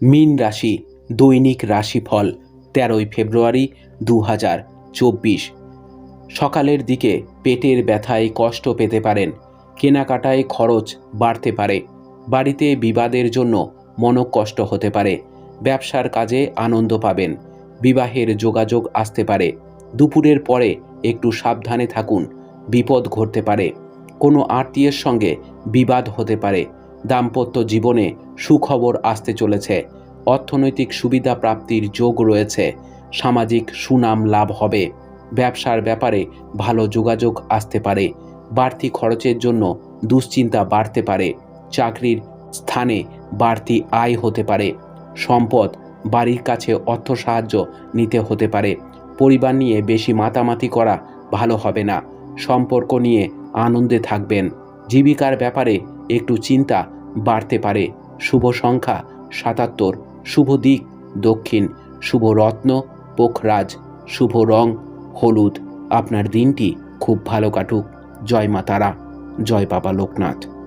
মীন রাশি, দৈনিক রাশিফল, তেরোই ফেব্রুয়ারি দু হাজার চব্বিশ। সকালের দিকে পেটের ব্যথায় কষ্ট পেতে পারেন, কেনাকাটায় খরচ বাড়তে পারে, বাড়িতে বিবাদের জন্য মনকষ্ট হতে পারে, ব্যবসার কাজে আনন্দ পাবেন, বিবাহের যোগাযোগ আসতে পারে, দুপুরের পরে একটু সাবধানে থাকুন, বিপদ ঘটতে পারে, কোনো আত্মীয়ের সঙ্গে বিবাদ হতে পারে দাম্পত্য জীবনে সুখবর আসতে চলেছে। অর্থনৈতিক সুবিধা প্রাপ্তির যোগ রয়েছে। সামাজিক সুনাম লাভ হবে। ব্যবসার ব্যাপারে ভালো যোগাযোগ আসতে পারে। বাড়তি খরচের জন্য দুশ্চিন্তা বাড়তে পারে। চাকরির স্থানে বাড়তি আয় হতে পারে। সম্পদ, বাড়ির কাছে অর্থ সাহায্য নিতে হতে পারে। পরিবার নিয়ে বেশি মাতামাতি করা ভালো হবে না। সম্পর্ক নিয়ে আনন্দে থাকবেন। জীবিকার ব্যাপারে একটু চিন্তা বাড়তে পারে। শুভ সংখ্যা সাতাত্তর, শুভ দিক দক্ষিণ, শুভ রত্ন পোখরাজ, শুভ রং হলুদ। আপনার দিনটি খুব ভালো কাটুক। জয় মা তারা, জয় বাবা লোকনাথ।